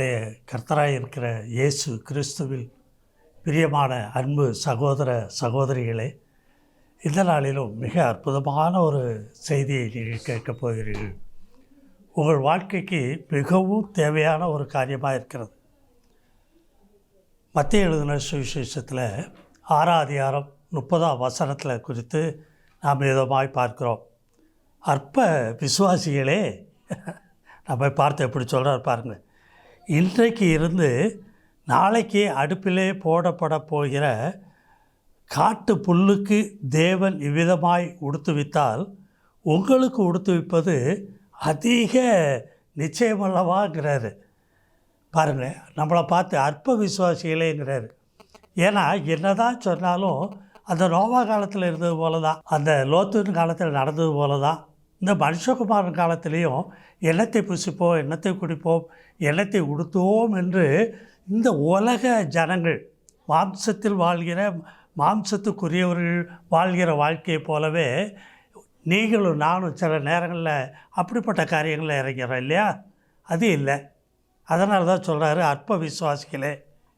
நம்முடைய கர்த்தராய் இருக்கிற இயேசு கிறிஸ்துவில் பிரியமான அன்பு சகோதர சகோதரிகளே இந்த நாளிலும் மிக அற்புதமான ஒரு செய்தியை நீங்கள் கேட்கப் போகிறீர்கள். உங்கள் வாழ்க்கைக்கு மிகவும் தேவையான ஒரு காரியமாக இருக்கிறது. மத்திய எழுதின சுவிசேஷத்தில் ஆறாம் அதிகாரம் முப்பதாம் வசனத்தில் குறித்து நாம் விதமாய் பார்க்கிறோம். அற்ப விசுவாசிகளே நம்ம பார்த்து எப்படி சொல்கிறார் பாருங்கள் இன்றைக்கு இருந்து நாளைக்கு அடுப்பிலே போடப்பட போகிற காட்டு புல்லுக்கு தேவன் இவ்விதமாய் உடுத்துவித்தால் உங்களுக்கு உடுத்துவிப்பது அதிக நிச்சயமல்லவாங்கிறாரு. பாருங்கள் நம்மளை பார்த்து அற்ப விசுவாசிகளேங்கிறாரு ஏன்னா என்ன தான் சொன்னாலும் அந்த நோவா காலத்தில் இருந்தது போல தான் அந்த லோத்துவின் காலத்தில் நடந்தது போல தான் இந்த மனுஷகுமாரன் காலத்திலையும் எண்ணத்தை புசிப்போம் எண்ணத்தை குடிப்போம் எண்ணத்தை உடுத்துவோம் என்று இந்த உலக ஜனங்கள் மாம்சத்தில் வாழ்கிற மாம்சத்துக்குரியவர்கள் வாழ்கிற வாழ்க்கையை போலவே நீங்களும் நானும் சில நேரங்களில் அப்படிப்பட்ட காரியங்களில் இறங்கிறோம் இல்லையா? அது இல்லை. அதனால தான் சொல்கிறாரு அற்ப விசுவாசிகளே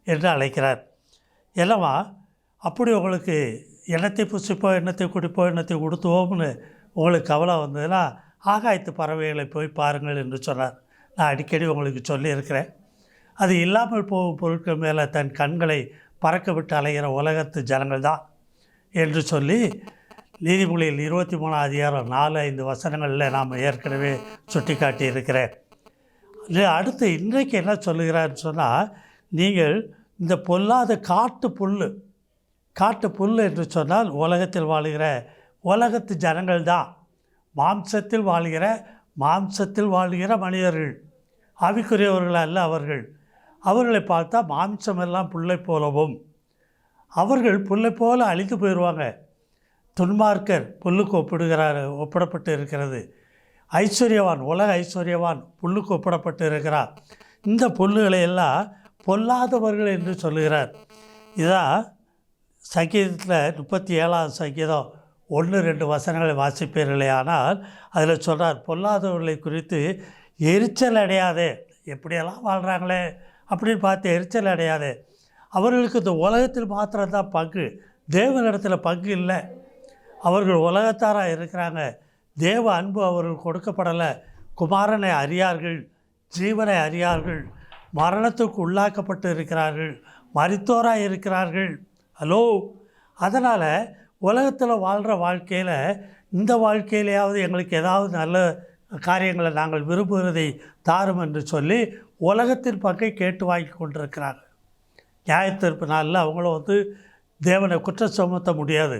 என்று அழைக்கிறார். என்னவா அப்படி உங்களுக்கு எண்ணத்தை புசிப்போம் எண்ணத்தை குடிப்போம் எண்ணத்தை உடுத்துவோம்னு உங்களுக்கு கவலை வந்ததுன்னா ஆகாயத்து பறவைகளை போய் பாருங்கள் என்று சொன்னார். நான் அடிக்கடி உங்களுக்கு சொல்லியிருக்கிறேன். அது இல்லாமல் போகும் பொருட்கள் மேலே தன் கண்களை பறக்க விட்டு அலைகிற உலகத்து ஜனங்கள் தான் என்று சொல்லி நீதிமொழியில் இருபத்தி மூணாம் அதிகாரம் நாலு ஐந்து வசனங்களில் நாம் ஏற்கனவே சுட்டி காட்டியிருக்கிறேன் அடுத்து இன்றைக்கு என்ன சொல்லுகிறாருன்னு சொன்னால் நீங்கள் இந்த பொல்லாத காட்டு புல் காட்டு புல் என்று சொன்னால் உலகத்தில் வாழுகிற உலகத்து ஜனங்கள் தான் மாம்சத்தில் வாழ்கிற மாம்சத்தில் வாழ்கிற மனிதர்கள். ஆவிக்குரியவர்கள் அல்ல அவர்கள். அவர்களை பார்த்தா மாம்சமெல்லாம் புல்லை போலவும். அவர்கள் புல்லை போல அழித்து போயிடுவாங்க துன்மார்க்கர் புல்லுக்கு ஒப்பிடுகிறார் ஒப்பிடப்பட்டு இருக்கிறது. ஐஸ்வர்யவான் உலக ஐஸ்வர்யவான் புல்லுக்கு ஒப்பிடப்பட்டு இருக்கிறார். இந்த புல்லுகளை எல்லாம் பொல்லாதவர்கள் என்று சொல்லுகிறார். இதான் சங்கீதத்தில் முப்பத்தி ஏழாவது சங்கீதம். ஒன்று ரெண்டு வசனங்களை வாசிப்பீர்களே ஆனால் அதில் சொல்கிறார் பொல்லாதவர்களை குறித்து எரிச்சல் அடையாதே. எப்படியெல்லாம் வாழ்கிறாங்களே? அப்படின்னு பார்த்து எரிச்சல் அடையாதே. அவர்களுக்கு இந்த உலகத்தில் மாத்திரம்தான் பங்கு. தேவனிடத்தில் பங்கு இல்லை. அவர்கள் உலகத்தாராக இருக்கிறாங்க. தேவ அன்பு அவர்கள் கொடுக்கப்படலை. குமாரனை அறியார்கள். ஜீவனை அறியார்கள். மரணத்துக்கு உள்ளாக்கப்பட்டு இருக்கிறார்கள். மறித்தோராக இருக்கிறார்கள். ஹலோ? அதனால் உலகத்தில் வாழ்கிற வாழ்க்கையில் இந்த வாழ்க்கையிலேயாவது எங்களுக்கு ஏதாவது நல்ல காரியங்களை நாங்கள் விரும்புகிறதை தாரும் என்று சொல்லி உலகத்தின் பக்கை கேட்டு வாங்கி கொண்டிருக்கிறாங்க நியாயத்தீர்ப்பு நாளில் அவங்களும் வந்து தேவனை குற்றம் சுமத்த முடியாது.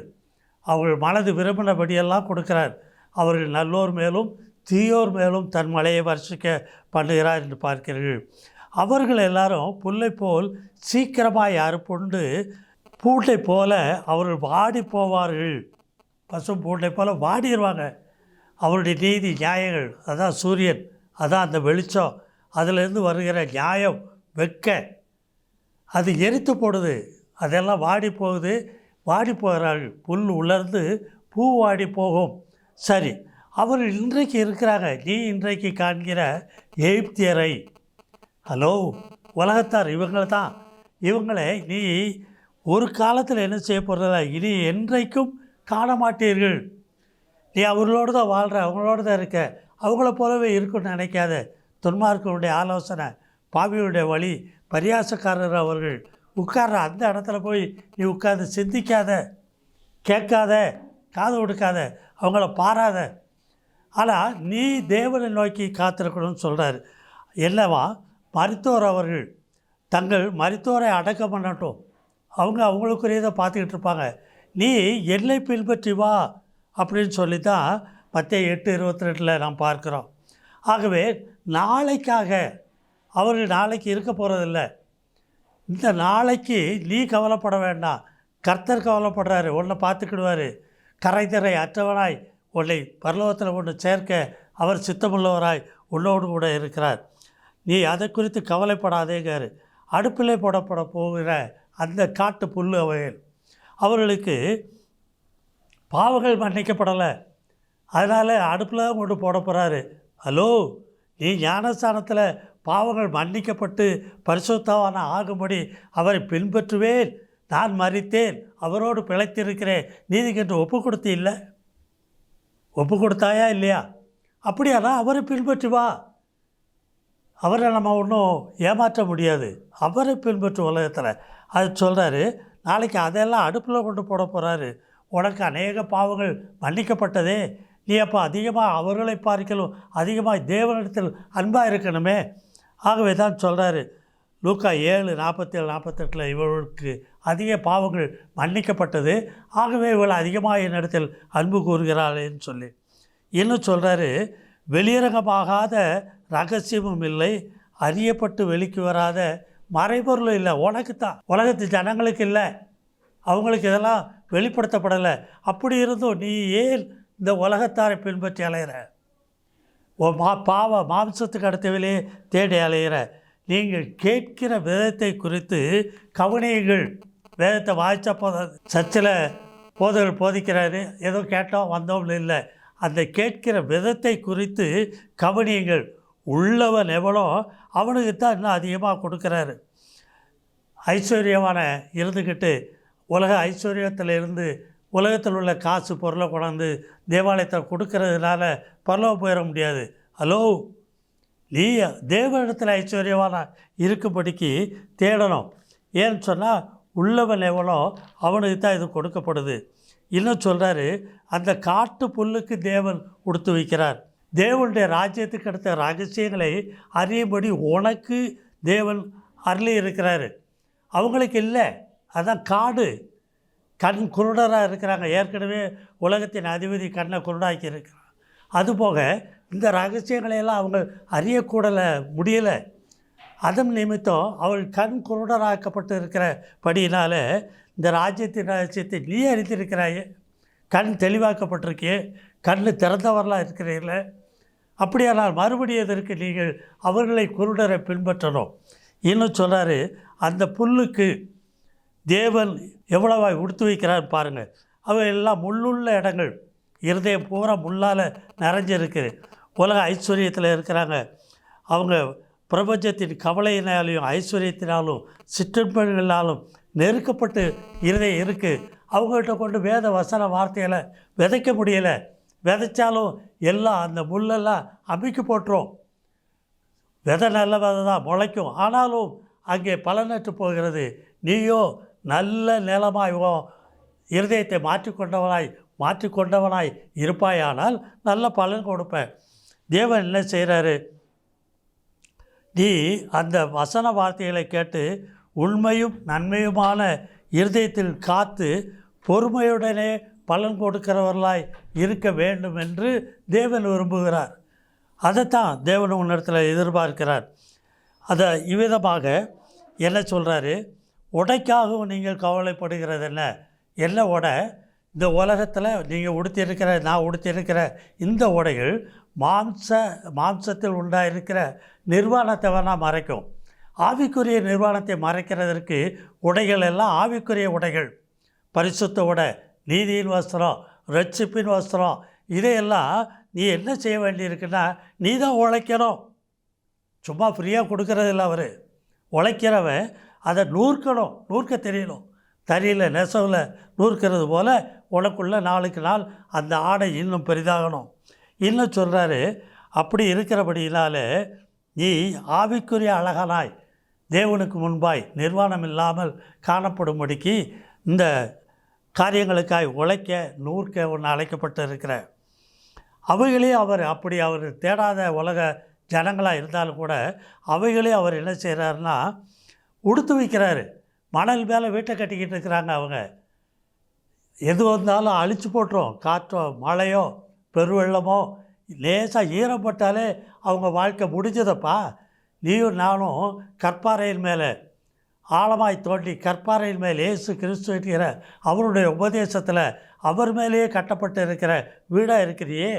அவர்கள் மனது விரும்பினபடியெல்லாம் கொடுக்கிறார். அவர்கள் நல்லோர் மேலும் தீயோர் மேலும் தன் மலையை வர்ஷிக்க பண்ணுகிறார் என்று பார்க்கிறீர்கள். அவர்கள் எல்லாரும் புல்லை போல் சீக்கிரமாக அறுப்புண்டு பூட்டை போல அவர்கள் வாடி போவார்கள். பசு பூட்டை போல் வாடிடுவாங்க. அவருடைய நீதி நியாயங்கள் அதான் சூரியன் அதான் அந்த வெளிச்சம் அதிலிருந்து வருகிற நியாயம் வெக்க அது எரித்து போடுது. அதெல்லாம் வாடி போகுது. வாடி போகிறார்கள். புல் உலர்ந்து பூ வாடி போகும். சரி அவர் இன்றைக்கு இருக்கிறாங்க. நீ இன்றைக்கு காண்கிற எகிப்தியரை. ஹலோ உலகத்தார் இவங்களை தான் இவங்களை நீ ஒரு காலத்தில் என்ன செய்ய போகிறதா இனி என்றைக்கும் காண மாட்டீர்கள். நீ அவர்களோடு தான் வாழ்கிற அவங்களோடு தான் இருக்க. அவங்கள போலவே இருக்குன்னு நினைக்காத. துன்மார்க்கனுடைய ஆலோசனை பாவியுடைய வழி பரியாசக்காரர் அவர்கள். உட்கார்ற அந்த இடத்துல போய் நீ உட்கார்ந்து சிந்திக்காத கேட்காத காது கொடுக்காத அவங்கள பாராத. ஆனால் நீ தேவனை நோக்கி காத்திருக்கணும்னு சொல்கிறார் என்னவா? மருத்துவர் அவர்கள். தங்கள் மருத்துவரை அடக்கம் பண்ணட்டும். அவங்க அவங்களுக்குரியதை பார்த்துக்கிட்டு இருப்பாங்க. நீ என்னை பின்பற்றி வா அப்படின்னு சொல்லி தான் மத்திய எட்டு இருபத்தி ரெண்டில் நாம் பார்க்குறோம். ஆகவே நாளைக்காக அவர்கள் நாளைக்கு இருக்க போகிறதில்ல இந்த நாளைக்கு நீ கவலைப்பட வேண்டாம். கர்த்தர் கவலைப்படுறாரு உன்னை பார்த்துக்கிடுவார். கரைதரை அற்றவனாய் உன்னை பரலோகத்தில் ஒன்று சேர்க்க அவர் சித்தமுள்ளவராய் உன்னோடு கூட இருக்கிறார். நீ அதை குறித்து கவலைப்படாதேங்காரு அடுப்பிலே போடப்பட போகிற அந்த காட்டு புல் அவைகள் அவர்களுக்கு பாவங்கள் மன்னிக்கப்படலை. அதனால் அடுப்பில் தான் கொண்டு போட போகிறாரு ஹலோ நீ ஞானஸ்தானத்தில் பாவங்கள் மன்னிக்கப்பட்டு பரிசுத்தவான ஆகும்படி அவரை பின்பற்றுவேன். நான் மறித்தேன் அவரோடு பிழைத்திருக்கிறேன். நீதிக்கென்று ஒப்பு கொடுத்து இல்லை ஒப்பு கொடுத்தாயா இல்லையா? அப்படியானா அவரை பின்பற்றி வா. அவரை நம்ம ஒன்றும் ஏமாற்ற முடியாது. அவரை பின்பற்றும் உலகத்தில். அது சொல்கிறாரு நாளைக்கு அதெல்லாம் அடுப்பில் கொண்டு போட போகிறாரு உனக்கு அநேக பாவங்கள் மன்னிக்கப்பட்டதே. நீ அப்போ அதிகமாக அவர்களை பார்க்கலும் அதிகமாக தேவனிடத்தில் அன்பாக இருக்கணுமே. ஆகவே தான் சொல்கிறாரு லூக்கா ஏழு நாற்பத்தேழு நாற்பத்தெட்டில் இவர்களுக்கு அதிக பாவங்கள் மன்னிக்கப்பட்டது. ஆகவே இவள் அதிகமாக என்னிடத்தில் அன்பு கூறுகிறாளேன்னு சொல்லி. இன்னும் சொல்கிறாரு வெளியரங்கமாகாத ரகசியமும் இல்லை. அறியப்பட்டு வெளிக்கு வராத மறைபொருளும் இல்லை. உனக்கு தான் உலகத்து ஜனங்களுக்கு இல்லை. அவங்களுக்கு இதெல்லாம் வெளிப்படுத்தப்படலை. அப்படி இருந்தும் நீ ஏன் இந்த உலகத்தாரை பின்பற்றி அலையிற? ஓ மா பாவ மாம்சத்துக்கு அடுத்தவிலே தேடி அலையிற. நீங்கள் கேட்கிற விதத்தை குறித்து கவனியுங்கள். வேதத்தை வாய்ச்சா போத சர்ச்சில் போதகர் போதிக்கிறாரு. ஏதோ கேட்டோம் வந்தோம்னு இல்லை. அந்த கேட்கிற விதத்தை குறித்து கவனியுங்கள். உள்ளவன் எவ்வளோ அவனுக்கு தான் இன்னும் அதிகமாக கொடுக்குறாரு. ஐஸ்வர்யமான இருந்துக்கிட்டு உலக ஐஸ்வர்யத்தில் இருந்து உலகத்தில் உள்ள காசு பொருளை கொண்டாந்து தேவாலயத்தை கொடுக்கறதுனால பரவ போயிட முடியாது. ஹலோ? நீ தேவனிடத்தில் ஐஸ்வர்யமான இருக்கும்படிக்கு தேடணும். ஏன்னு சொன்னால் உள்ளவன் எவ்வளோ அவனுக்கு தான் இது கொடுக்கப்படுது. இன்னும் சொல்கிறாரு அந்த காட்டு புல்லுக்கு தேவன் கொடுத்து வைக்கிறார். தேவனுடைய ராஜ்யத்துக்கு அடுத்த ரகசியங்களை அறியும்படி உனக்கு தேவன் அருளி இருக்கிறாரு. அவங்களுக்கு இல்லை. அதான் காடு. கண் குருடராக இருக்கிறாங்க. ஏற்கனவே உலகத்தின் அதிபதி கண்ணை குருடாக்கி இருக்கிறான். அதுபோக இந்த ரகசியங்களை எல்லாம் அவங்க அறியக்கூடலை முடியலை. அதன் நிமித்தம் அவள் கண் குருடராக்கப்பட்டு இருக்கிற படியினால் இந்த ராஜ்யத்தின் ரகசியத்தை நீ அறிந்திருக்கிறாயே. கண் தெளிவாக்கப்பட்டிருக்கே கண் திறந்தவர்களாக இருக்கிறீர்களே. அப்படியானால் மறுபடியும் எதற்கு நீங்கள் அவர்களை குருடரை பின்பற்றணும்? இன்னும் சொன்னார் அந்த புல்லுக்கு தேவன் எவ்வளவாய் உடுத்து வைக்கிறார் பாருங்கள். அவை எல்லாம் முள்ளுள்ள இடங்கள். இருதயம் பூரா முள்ளால் நிறைஞ்சிருக்குது. உலக ஐஸ்வர்யத்தில் இருக்கிறாங்க. அவங்க பிரபஞ்சத்தின் கவலையினாலையும் ஐஸ்வர்யத்தினாலும் சிற்றின்பங்களாலும் நெருக்கப்பட்டு இருதயம் இருக்குது அவங்கள்ட்ட கொண்டு வேத வசன வார்த்தையில் விதைக்க முடியலை. விதைச்சாலும் எல்லாம் அந்த முள்ளெல்லாம் அமைக்கி போட்டுரும். விதை நல்ல விதை தான் முளைக்கும். ஆனாலும் அங்கே பலனற்று போகிறது. நீயோ நல்ல நிலமாய் இருதயத்தை மாற்றிக்கொண்டவனாய் மாற்றிக்கொண்டவனாய் இருப்பாயானால் நல்ல பலன் கொடுப்பேன். தேவன் என்ன செய்கிறாரு நீ அந்த வசன வார்த்தைகளை கேட்டு உண்மையும் நன்மையுமான இருதயத்தில் காத்து பொறுமையுடனே பலன் கொடுக்கிறவர்களாய் இருக்க வேண்டும் என்று தேவன் விரும்புகிறார். அதைத்தான் தேவன் உன்னிடத்தில் எதிர்பார்க்கிறார். அதை இவ்விதமாக என்ன சொல்கிறாரு உடைக்காகவும் நீங்கள் கவலைப்படுகிறது என்ன? என்ன உடை? இந்த உலகத்தில் நீங்கள் உடுத்தியிருக்கிற நான் உடுத்தியிருக்கிற இந்த உடைகள் மாம்ச மாம்சத்தில் உண்டாயிருக்கிற நிர்வாணத்தை வேணால் மறைக்கும். ஆவிக்குரிய நிர்வாணத்தை மறைக்கிறதற்கு உடைகள் எல்லாம் ஆவிக்குரிய உடைகள். பரிசுத்த உடை நீதியின் வஸ்திரம் ரட்சிப்பின் வஸ்திரம் இதையெல்லாம் நீ என்ன செய்ய வேண்டியிருக்குன்னா நீ தான் உழைக்கணும். சும்மா ஃப்ரீயாக கொடுக்கறதில்ல அவர். உழைக்கிறவன் அதை நூற்கணும் நூற்க தெரியணும். தறியில் நெசவில் நூற்கிறது போல் உனக்குள்ள நாளுக்கு நாள் அந்த ஆடை இன்னும் பெரிதாகணும். இன்னும் சொல்கிறாரு அப்படி இருக்கிறபடியினால நீ ஆவிக்குரிய அழகனாய். தேவனுக்கு முன்பாய் நிர்வாணம் இல்லாமல் காணப்படும்படிக்கு இந்த காரியங்களுக்காய் உழைக்க நூற்க ஒன்று அழைக்கப்பட்டு இருக்கிற அவைகளே அவர். அப்படி அவர் தேடாத உலக ஜனங்களாக இருந்தாலும் கூட அவைகளே அவர் என்ன செய்கிறாருன்னா உடுத்து வைக்கிறாரு. மணல் மேலே வீட்டை கட்டிக்கிட்டு இருக்கிறாங்க அவங்க. எது வந்தாலும் அழிச்சு போட்டுரும். காற்றோ மழையோ பெருவெள்ளமோ லேசாக ஈரப்பட்டாலே அவங்க வாழ்க்கை முடிஞ்சதப்பா. நீயும் நானும் கற்பாறையின் மேலே ஆழமாய் தோண்டி கற்பாறையின் மேல் இயேசு கிறிஸ்து என்கிற அவருடைய உபதேசத்தில் அவர் மேலேயே கட்டப்பட்டு இருக்கிற வீடாக இருக்கிறியே?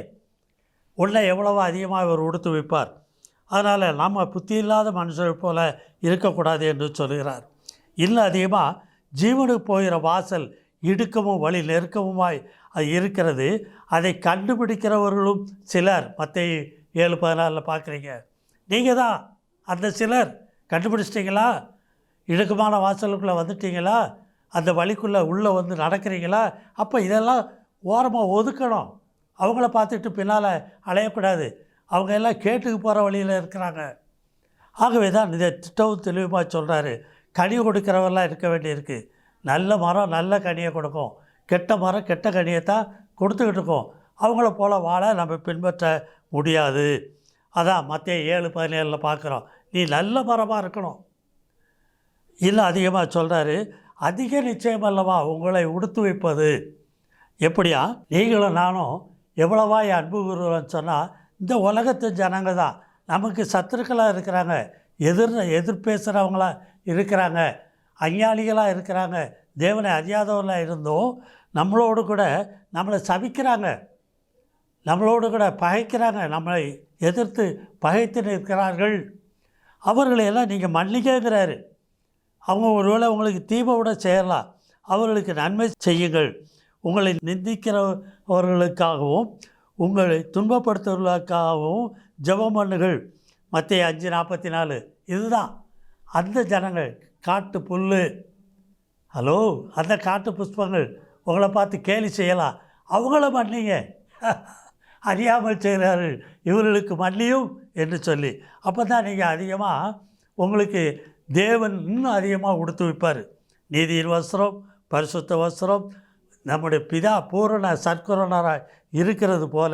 உன்னை எவ்வளவோ அதிகமாக அவர் உடுத்து வைப்பார். அதனால் நம்ம புத்தி இல்லாத மனுஷரை போல் இருக்கக்கூடாது என்று சொல்கிறார். இன்னும் அதிகமாக ஜீவனுக்கு போகிற வாசல் இடுக்கமும் வழி நெருக்கமுமாய் அது இருக்கிறது. அதை கண்டுபிடிக்கிறவர்களும் சிலர். மற்ற ஏழு பதினாலில் பார்க்குறீங்க. நீங்கள் தான் அந்த சிலர். கண்டுபிடிச்சிட்டிங்களா? இழுக்கமான வாசலுக்குள்ளே வந்துட்டீங்களா? அந்த வழிக்குள்ளே உள்ளே வந்து நடக்கிறீங்களா? அப்போ இதெல்லாம் ஓரமாக ஒதுக்கணும். அவங்கள பார்த்துட்டு பின்னால் அலையக்கூடாது. அவங்க எல்லாம் கேட்டுக்கு போகிற வழியில் இருக்கிறாங்க. ஆகவே தான் இதை திட்டவும் தெளிவுமாக சொல்கிறாரு. கனி கொடுக்குறவெல்லாம் இருக்க வேண்டியிருக்கு. நல்ல மரம் நல்ல கனியை கொடுக்கும். கெட்ட மரம் கெட்ட கனியை தான் கொடுத்துக்கிட்டு இருக்கோம். அவங்கள போல் வாழ நம்ம பின்பற்ற முடியாது. அதான் மற்ற ஏழு பதினேழில் பார்க்குறோம். நீ நல்ல மரமாக இருக்கணும். இன்னும் அதிகமாக சொல்கிறாரு அதிக நிச்சயம் அல்லவா உங்களை உடுத்து வைப்பது? எப்படியா? நீங்களும் நானும் எவ்வளவா அன்பு கூறுவோம்னு சொன்னால் இந்த உலகத்து ஜனங்க தான். நமக்கு சத்துருக்களாக இருக்கிறாங்க. எதிர் எதிர் பேசுகிறவங்களா இருக்கிறாங்க. அஞ்ஞானிகளாக இருக்கிறாங்க. தேவனை அறியாதவர்களாக இருந்தும். நம்மளோடு கூட நம்மளை சபிக்கிறாங்க. நம்மளோடு கூட பகைக்கிறாங்க. நம்மளை எதிர்த்து பகைத்து நிற்கிறார்கள். அவர்களையெல்லாம் நீங்கள் மன்னிக்கிறாரு அவங்க ஒருவேளை உங்களுக்கு தீமை விட செய்யலாம் அவர்களுக்கு நன்மை செய்யுங்கள். உங்களை நிந்திக்கிறவர்களுக்காகவும் உங்களை துன்பப்படுத்துவர்களுக்காகவும் ஜபம் பண்ணுகள் மத்திய அஞ்சு நாற்பத்தி நாலு இதுதான். அந்த ஜனங்கள் காட்டு புல் ஹலோ அந்த காட்டு புஷ்பங்கள். உங்களை பார்த்து கேலி செய்யலாம். அவங்கள மன்னிங்க. அறியாமல் செய்கிறார்கள். இவர்களுக்கு மன்னியும் என்று சொல்லி. அப்போ தான் நீங்கள் அதிகமாக உங்களுக்கு தேவன் இன்னும் அதிகமாக கொடுத்து வைப்பார். நீதியின் வஸ்திரம் பரிசுத்த வஸ்திரம் நம்முடைய பிதா பூரண சர்க்குரணராக இருக்கிறது போல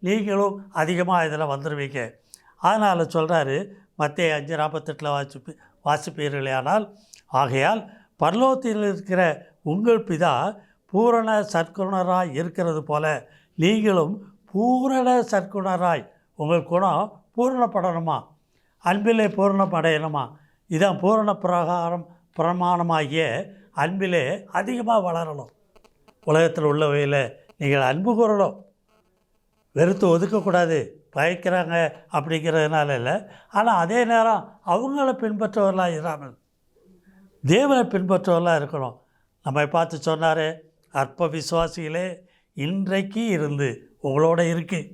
நீங்களும் அதிகமாக இதில் வந்துடுவீங்க அதனால் சொல்கிறாரு மத்திய அஞ்சு நாற்பத்தெட்டில் வாசிப்பு வாசிப்பீர்களே ஆனால் ஆகையால் பரலோகத்தில் இருக்கிற உங்கள் பிதா பூரண சர்க்குணராக இருக்கிறது போல நீங்களும் பூரண சர்க்குணராய் உங்கள் குணம் பூரணப்படணுமா? அன்பிலே பூரணப்படையணுமா? இதான் பூரண பிரகாரம் பிரமாணமாகிய அன்பிலே அதிகமாக வளரணும். உலகத்தில் உள்ளவையில் நீங்கள் அன்பு கூறணும். வெறுத்து ஒதுக்கக்கூடாது. பயக்கிறாங்க அப்படிங்கிறதுனால இல்லை ஆனால் அதே நேரம் அவங்கள பின்பற்றவர்களாக இராமல் தேவனை பின்பற்றவர்களாக இருக்கணும். நம்மை பார்த்து சொன்னார் அற்ப விசுவாசிகளே இன்றைக்கு இருந்து உங்களோட இருக்குது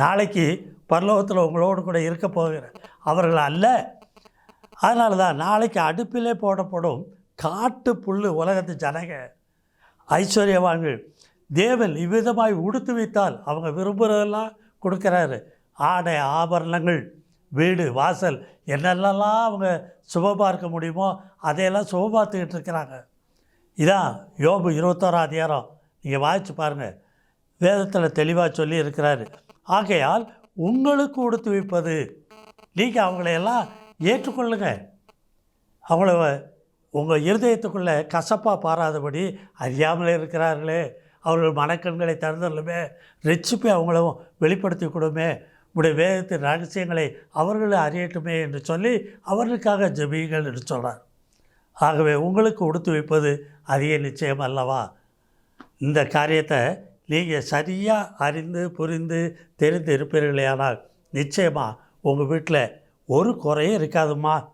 நாளைக்கு பரலோகத்தில் உங்களோடு கூட இருக்க போகிற அவர்கள் அல்ல. அதனால தான் நாளைக்கு அடுப்பிலே போடப்படும் காட்டு புல் உலகத்து ஜனங்க ஐஸ்வர்யவான்கள் தேவன் இவ்விதமாய் உடுத்து வைத்தால் அவங்க விரும்புகிறதெல்லாம் கொடுக்குறாரு. ஆடை ஆபரணங்கள் வீடு வாசல் என்னென்னலாம் அவங்க சுபபார்க்க முடியுமோ அதையெல்லாம் சுபபார்த்துக்கிட்டு இருக்கிறாங்க. இதான் யோபு இருபத்தோராம் அதிகாரம். நீங்கள் வாய்ச்சி பாருங்கள் வேதத்தில் தெளிவாக சொல்லி இருக்கிறாரு ஆகையால் உங்களுக்கு உடுத்து வைப்பது நீங்கள் அவங்களையெல்லாம் ஏற்றுக்கொள்ளுங்க. அவ்வளவு உங்கள் இருதயத்துக்குள்ளே கசப்பாக பாராதபடி அறியாமலே இருக்கிறார்களே. அவர்கள் மனக்கண்களை தருதலுமே ரெச்சிப்பை அவங்களும் வெளிப்படுத்தி கொடுமே. உடைய வேதத்தின் ரகசியங்களை அவர்களே அறியட்டுமே என்று சொல்லி அவர்களுக்காக ஜெபியுங்கள் என்று சொல்கிறார் ஆகவே உங்களுக்கு உடுத்து வைப்பது அதிக நிச்சயம் அல்லவா? இந்த காரியத்தை நீங்கள் சரியாக அறிந்து புரிந்து தெரிந்து இருப்பீர்களே. ஆனால் நிச்சயமாக உங்கள் வீட்டில் ஒரு குறையும் இருக்காதும்மா.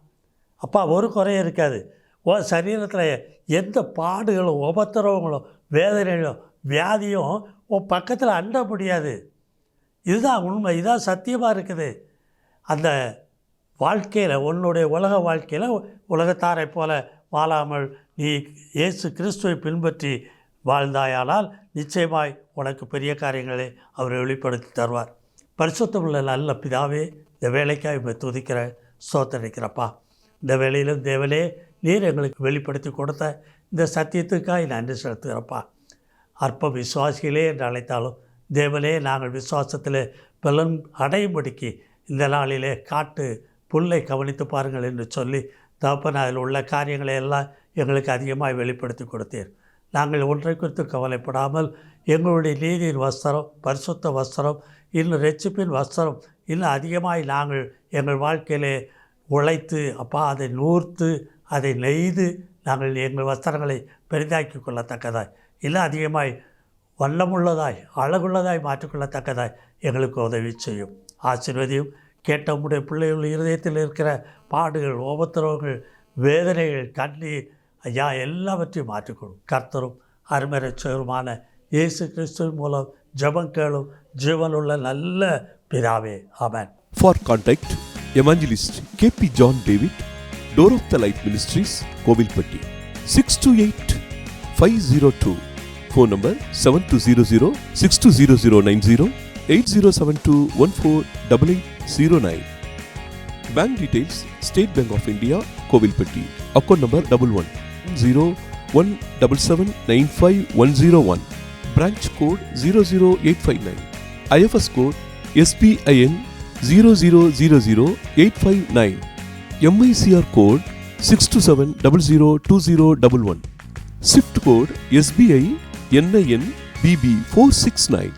அப்பா ஒரு குறையும் இருக்காது. ஓ சரீரத்தில் எந்த பாடுகளும் உபத்திரவங்களும் வேதனைகளும் வியாதியும் உன் பக்கத்தில் அண்ட முடியாது. இதுதான் உண்மை இதுதான் சத்தியமாக இருக்குது. அந்த வாழ்க்கையில் உன்னுடைய உலக வாழ்க்கையில் உலகத்தாரை போல வாழாமல் நீ இயேசு கிறிஸ்துவை பின்பற்றி வாழ்ந்தாயானால் நிச்சயமாய் உனக்கு பெரிய காரியங்களை அவர் வெளிப்படுத்தி தருவார். பரிசுத்தமுள்ள நல்ல பிதாவே இந்த வேலைக்காக இப்போ துதிக்கிற சோத்தரிக்கிறப்பா இந்த வேலையிலும் தேவனே நீர் எங்களுக்கு வெளிப்படுத்தி கொடுத்த இந்த சத்தியத்துக்காக நன்றி செலுத்துகிறப்பா. அற்ப விசுவாசிகளே என்று அழைத்தாலும் தேவனே நாங்கள் விசுவாசத்தில் பலன் அடையும்படிக்கு இந்த நாளிலே காட்டு புல்லை கவனித்து பாருங்கள் என்று சொல்லி தகப்பன் அதில் உள்ள காரியங்களை எல்லாம் எங்களுக்கு அதிகமாக வெளிப்படுத்தி கொடுத்தீர். நாங்கள் ஒன்றை குறித்து கவலைப்படாமல் எங்களுடைய நீதியின் வஸ்திரம் பரிசுத்த வஸ்திரம் இன்னும் ரெச்சிப்பின் வஸ்திரம் இன்னும் அதிகமாய் நாங்கள் எங்கள் வாழ்க்கையிலே உழைத்து அப்பா அதை நூர்த்து அதை நெய்து நாங்கள் எங்கள் வஸ்திரங்களை பெரிதாக்கி கொள்ளத்தக்கதாய். இல்லை அதிகமாய் வல்லமுள்ளதாய் அழகுள்ளதாய் மாற்றிக்கொள்ளத்தக்கதாய் எங்களுக்கு உதவி செய்யும். ஆசீர்வதியும். கேட்ட உடைய பிள்ளைகள் இருதயத்தில் இருக்கிற பாடுகள் உபத்திரவங்கள் வேதனைகள் கண்ணீர் ஐயா எல்லாவற்றையும் மாற்றிக்கொள்ளும் கர்த்தரும் அருமரட்சகருமான இயேசு கிறிஸ்துவின் மூலம் ஜெபம் கேளும். ஜீவனுள்ள நல்ல പിതാവേ amen for contact evangelist K P John David Door of the Light Ministries Kovilpatti six two eight five zero two phone number seven two zero zero six two zero zero nine zero eight zero seven two one four double eight zero nine bank details State Bank of India Kovilpatti account number double one zero one double seven nine five one zero one branch code zero zero eight five nine IFS code SBIN zero zero zero zero eight five nine MICR code six two seven double zero two zero double one swift code S B I N I N B B four six nine